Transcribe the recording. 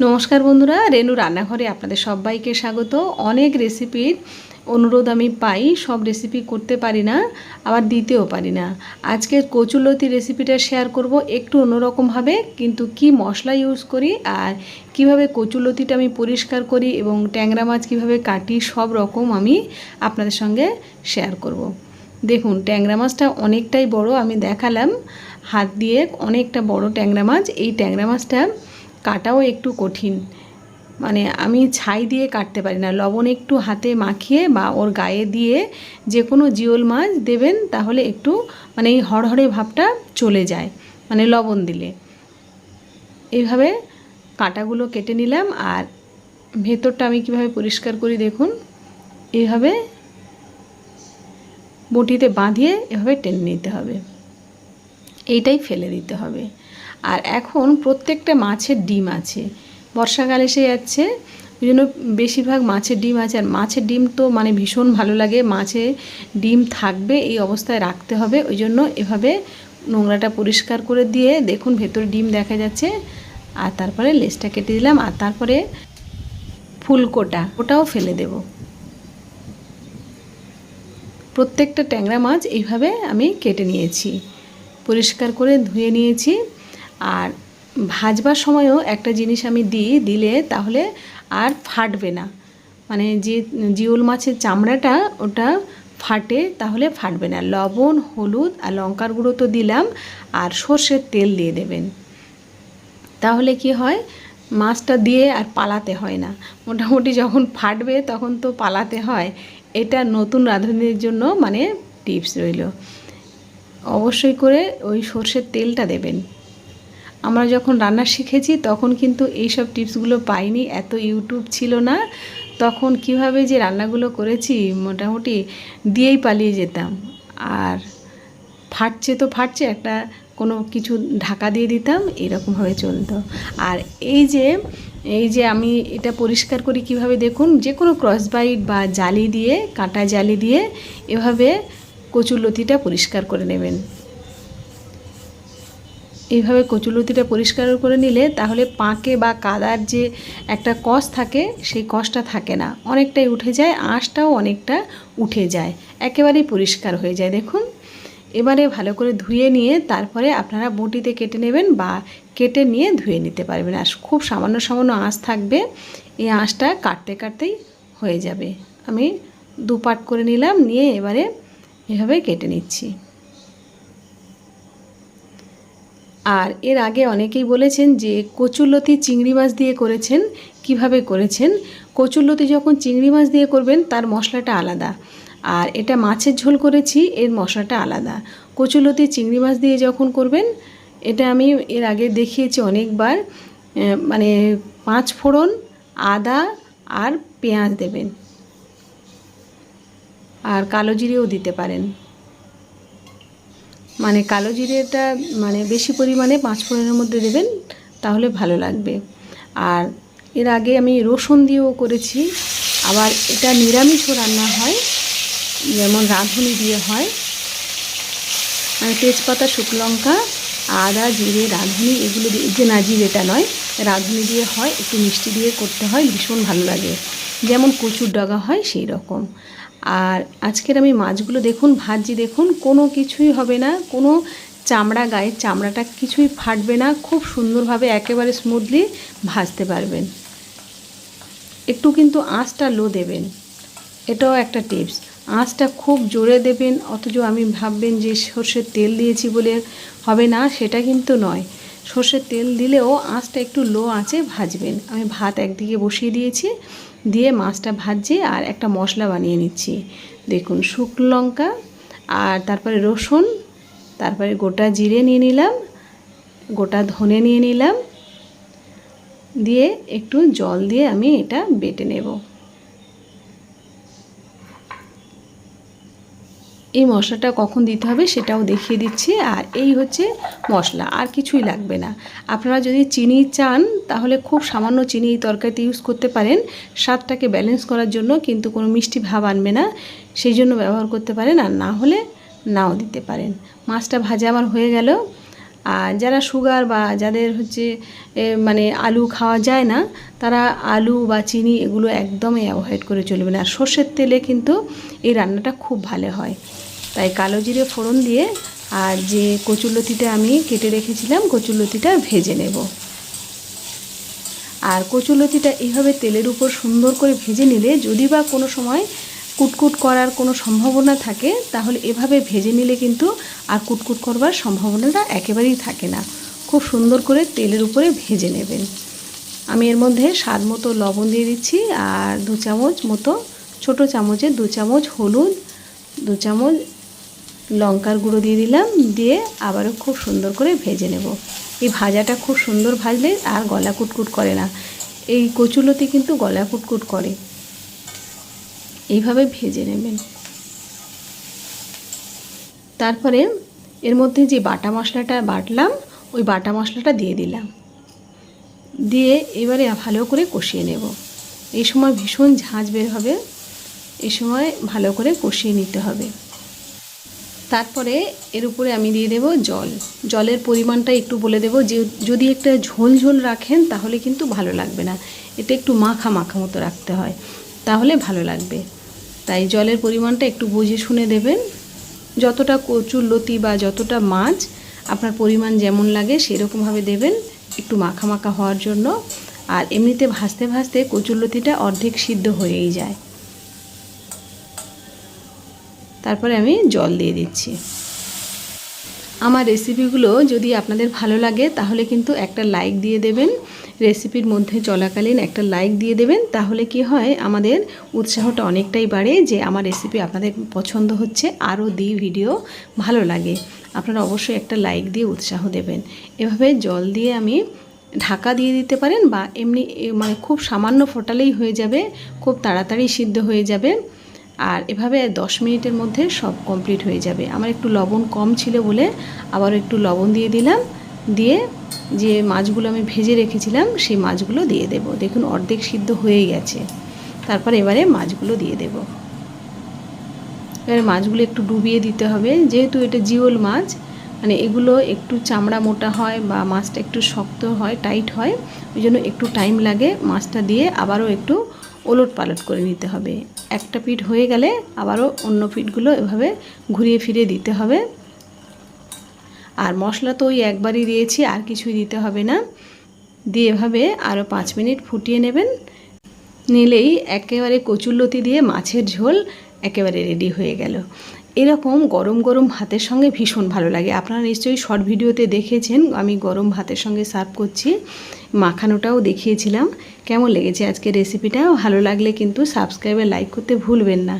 নমস্কার বন্ধুরা, রেনু রান্নাঘরে আপনাদের সবাইকে স্বাগত। অনেক রেসিপির অনুরোধ আমি পাই, সব রেসিপি করতে পারি না, আবার দিতেও পারি না। আজকে কচুলতি রেসিপিটা শেয়ার করব একটু অন্যরকমভাবে কিন্তু কি মশলা ইউজ করি আর কীভাবে কচুলতিটা আমি পরিষ্কার করি এবং ট্যাংরা মাছ কীভাবে কাটি, সব রকম আমি আপনাদের সঙ্গে শেয়ার করব। দেখুন, ট্যাংরা মাছটা অনেকটাই বড়, আমি দেখালাম। হাত দিয়ে অনেকটা বড় ট্যাংরা মাছ, এই ট্যাংরা মাছটা কাটাও একটু কঠিন। মানে আমি ছাই দিয়ে কাটতে পারি না। লবণ একটু হাতে মাখিয়ে বা ওর গায়ে দিয়ে যে কোনো জিওল মাছ দেবেন, তাহলে একটু মানে এই হড়হড়ে ভাবটা চলে যায় মানে লবণ দিলে। এইভাবে কাঁটাগুলো কেটে নিলাম আর ভেতরটা আমি কীভাবে পরিষ্কার করি দেখুন। এইভাবে বটিতে বাঁধিয়ে এভাবে টেনে নিতে হবে। এইটাই ফেলে দিতে হবে। আর এখন প্রত্যেকটা মাছের ডিম আছে। বর্ষাকাল এসে যাচ্ছে ওই জন্য বেশিরভাগ মাছের ডিম আছে। আর মাছের ডিম তো মানে ভীষণ ভালো লাগে, মাছে ডিম থাকবে, এই অবস্থায় রাখতে হবে। ওই জন্য এভাবে নোংরাটা পরিষ্কার করে দিয়ে দেখুন ভেতরে ডিম দেখা যাচ্ছে। আর তারপরে লেজটা কেটে দিলাম, আর তারপরে ফুলকোটা, ওটাও ফেলে দেব। প্রত্যেকটা ট্যাংরা মাছ এইভাবে আমি কেটে নিয়েছি। পরিষ্কার করে ধুয়ে নিয়েছি। আর ভাজবার সময়ও একটা জিনিস আমি দিই, দিলে তাহলে আর ফাটবে না। মানে যে জিওল মাছের চামড়াটা ওটা ফাটে, তাহলে ফাটবে না। লবণ, হলুদ আর লঙ্কার গুঁড়ো তো দিলাম আর সর্ষের তেল দিয়ে দেবেন। তাহলে কি হয়? মাছটা দিয়ে আর পালাতে হয় না। মোটামুটি যখন ফাটবে তখন তো পালাতে হয়। এটা নতুন রাঁধুনির জন্য মানে টিপস রইল। অবশ্যই করে ওই সর্ষের তেলটা দেবেন। আমরা যখন রান্না শিখেছি, তখন কিন্তু এইসব টিপসগুলো পাইনি, এত ইউটিউব ছিল না। তখন কীভাবে যে রান্নাগুলো করেছি, মোটামুটি দিয়েই পালিয়ে যেতাম। আর ফাটছে তো ফাটছে, একটা কোনো কিছু ঢাকা দিয়ে দিতাম এরকমভাবে চলতো। আর এই যে এই যে আমি এটা পরিষ্কার করি কীভাবে দেখুন, যে কোনো ক্রস বাইট বা জালি দিয়ে, কাঁটা জালি দিয়ে, এভাবে কচুরলতিটা পরিষ্কার করে নেবেন। এইভাবে কচুলতিটা পরিষ্কার করে নিলে তাহলে পাঁকে বা কাদার যে একটা কষ থাকে, সেই কষটা থাকে না। অনেকটাই উঠে যায়, আঁশটাও অনেকটা উঠে যায়। একেবারেই পরিষ্কার হয়ে যায়। দেখুন, এবারে ভালো করে ধুয়ে নিয়ে তারপরে আপনারা বটিতে কেটে নেবেন বা কেটে নিয়ে ধুয়ে নিতে পারবেন। আর খুব সামান্য সামান্য আঁশ থাকবে, এই আঁশটা কাটতে কাটতেই হয়ে যাবে। আমি দু পাট করে নিলাম, নিয়ে এবারে এভাবে কেটে নিচ্ছি। আর এর আগে অনেকেই বলেছেন যে কচুরলতি চিংড়ি মাছ দিয়ে করেছেন, কীভাবে করেছেন? কচুরলতি যখন চিংড়ি মাছ দিয়ে করবেন, তার মশলাটা আলাদা। আর এটা মাছের ঝোল করেছি, এর মশলাটা আলাদা। কচুরলতি চিংড়ি মাছ দিয়ে যখন করবেন, এটা আমি এর আগে দেখিয়েছি অনেকবার মানে পাঁচ ফোড়ন, আদা আর পেঁয়াজ দেবেন। আর কালো জিরেও দিতে পারেন। মানে কালো জিরেটা মানে বেশি পরিমাণে পাঁচ ফোড়নের মধ্যে দেবেন, তাহলে ভালো লাগবে। আর এর আগে আমি রসুন দিয়েও করেছি, আবার এটা নিরামিষও রান্না হয়, যেমন রাঁধুনি দিয়ে হয়। মানে তেজপাতা, শুকনো লঙ্কা, আদা, জিরে, রাঁধুনি, এগুলো যে না জিরেটা নয়, রাঁধুনি দিয়ে হয়, একটু মিষ্টি দিয়ে করতে হয়, ভীষণ ভালো লাগে। যেমন কচুর ডগা হয়, সেই রকম। আর আজকের আমি মাছগুলো দেখুন, ভাজি দেখুন, কোনো কিছুই হবে না, কোনো চামড়া গায়ের চামড়াটা কিছুই ফাটবে না, খুব সুন্দরভাবে একেবারে স্মুথলি ভাজতে পারবেন। একটু কিন্তু আঁচটা লো দেবেন, এটাও একটা টিপস আঁচটা খুব জোরে দেবেন, অথচ আমি ভাববেন যে সর্ষের তেল দিয়েছি বলে হবে না, সেটা কিন্তু নয়। সর্ষের তেল দিলেও আঁচটা একটু লো আঁচে ভাজবেন। আমি ভাত একদিকে বসিয়ে দিয়েছি দিয়ে মাছটা ভাজছি আর একটা মশলা বানিয়ে নিচ্ছি। দেখুন, শুকনো লঙ্কা আর তারপরে রসুন, তারপরে গোটা জিরে নিয়ে নিলাম, গোটা ধনে নিয়ে নিলাম, দিয়ে একটু জল দিয়ে আমি এটা বেটে নেব। এই মশলাটা কখন দিতে হবে সেটাও দেখিয়ে দিচ্ছি। আর এই হচ্ছে মশলা, আর কিছুই লাগবে না। আপনারা যদি চিনি চান, তাহলে খুব সামান্য চিনি এই তরকারিতে ইউজ করতে পারেন। স্বাদটাকে ব্যালেন্স করার জন্য কিন্তু কোনো মিষ্টি ভাব আনবে না। সেই জন্য ব্যবহার করতে পারেন, আর না হলে নাও দিতে পারেন। মাছটা ভাজা আমার হয়ে গেল। আর যারা সুগার বা যাদের হচ্ছে মানে আলু খাওয়া যায় না, তারা আলু বা চিনি এগুলো একদমই অ্যাভয়েড করে চলবে না। আর সর্ষের তেলে কিন্তু এই রান্নাটা খুব ভালো হয়। তাই কালো জিরে ফোড়ন দিয়ে আর যে কচুরলতিটা আমি কেটে রেখেছিলাম, কচুরলতিটা ভেজে নেব। আর কচুরলতিটা এইভাবে তেলের উপর সুন্দর করে ভেজে নিলে যদি বা কোনো সময় কুটকুট করার কোনো সম্ভাবনা থাকে, তাহলে এভাবে ভেজে নিলে কিন্তু আর কুটকুট করবার সম্ভাবনাটা একেবারেই থাকে না। খুব সুন্দর করে তেলের উপরে ভেজে নেবেন। আমি এর মধ্যে স্বাদ মতো লবণ দিয়ে দিচ্ছি, আর দু চামচ মতো, ছোট চামচে দু চামচ হলুদ, দু চামচ লঙ্কার গুঁড়ো দিয়ে দিলাম, দিয়ে আবারও খুব সুন্দর করে ভেজে নেব। এই ভাজাটা খুব সুন্দর ভাজলে আর গলা কুটকুট করে না। এই কচুলতি কিন্তু গলা কুটকুট করে। এইভাবে ভেজে নেবেন। তারপরে এর মধ্যে যে বাটা মশলাটা বাটলাম, ওই বাটা মশলাটা দিয়ে দিলাম। দিয়ে এবারে ভালো করে কষিয়ে নেব। এই সময় ভীষণ ঝাঁঝ বের হবে, এ সময় ভালো করে কষিয়ে নিতে হবে। তারপরে এর উপরে আমি দিয়ে দেব জল। জলের পরিমাণটা একটু বলে দেব যে, যদি একটা ঝোল ঝোল রাখেন তাহলে কিন্তু ভালো লাগবে না। এটা একটু মাখা মাখা মতো রাখতে হয়। তাহলে ভালো লাগবে। তাই জলের পরিমাণটা একটু বুঝে শুনে দেবেন। যতটা কচুর লতি বা যতটা মাছ আপনার পরিমাণ যেমন লাগে সেরকমভাবে দেবেন একটু মাখা মাখা হওয়ার জন্য। আর এমনিতে ভাজতে ভাজতে কচুর লতিটা অর্ধেক সিদ্ধ হয়েই যায়। তারপরে আমি জল দিয়ে দিচ্ছি। আমার রেসিপিগুলো যদি আপনাদের ভালো লাগে তাহলে কিন্তু একটা লাইক দিয়ে দেবেন। রেসিপির মধ্যে চলাকালীন একটা লাইক দিয়ে দেবেন, তাহলে কি হয় আমাদের উৎসাহটা অনেকটাই বাড়ে যে আমার রেসিপি আপনাদের পছন্দ হচ্ছে, আরও দিই ভিডিও ভালো লাগে। আপনারা অবশ্যই একটা লাইক দিয়ে উৎসাহ দেবেন। এভাবে জল দিয়ে আমি ঢাকা দিয়ে দিতে পারেন বা এমনি মানে খুব সামান্য ফোটালেই হয়ে যাবে, খুব তাড়াতাড়ি সিদ্ধ হয়ে যাবে। আর এভাবে দশ মিনিটের মধ্যে সব কমপ্লিট হয়ে যাবে। আমার একটু লবণ কম ছিল বলে আবার একটু লবণ দিয়ে দিলাম। দিয়ে যে মাছগুলো আমি ভেজে রেখেছিলাম, সেই মাছগুলো দিয়ে দেব। দেখুন, অর্ধেক সিদ্ধ হয়ে গেছে। তারপর এবারে মাছগুলো দিয়ে দেব। এবারে মাছগুলো একটু ডুবিয়ে দিতে হবে। যেহেতু এটা জিওল মাছ মানে এগুলো একটু চামড়া মোটা হয় বা মাছটা একটু শক্ত হয়, টাইট হয়, ওই জন্য একটু টাইম লাগে মাছটা দিয়ে আবারও একটু ওলট পালট করে নিতে হবে। একটা পিঠ হয়ে গেলে আবারও অন্য পিঠগুলো এভাবে ঘুরিয়ে ফিরিয়ে দিতে হবে। আর মশলা তো ওই একবারই দিয়েছি, আর কিছুই দিতে হবে না। দিয়ে এভাবে আরও পাঁচ মিনিট ফুটিয়ে নেবেন। নিলেই একেবারে কচুরলতি দিয়ে মাছের ঝোল একেবারে রেডি হয়ে গেল। এরকম গরম গরম ভাতের সঙ্গে ভীষণ ভালো লাগে। আপনারা নিশ্চয়ই শর্ট ভিডিওতে দেখেছেন, আমি গরম ভাতের সঙ্গে সার্ভ করছি। মাখানোটাও দেখিয়েছিলাম। কেমন লেগেছে আজকে রেসিপিটা? ভালো লাগলে কিন্তু সাবস্ক্রাইবে লাইক করতে ভুলবেন না।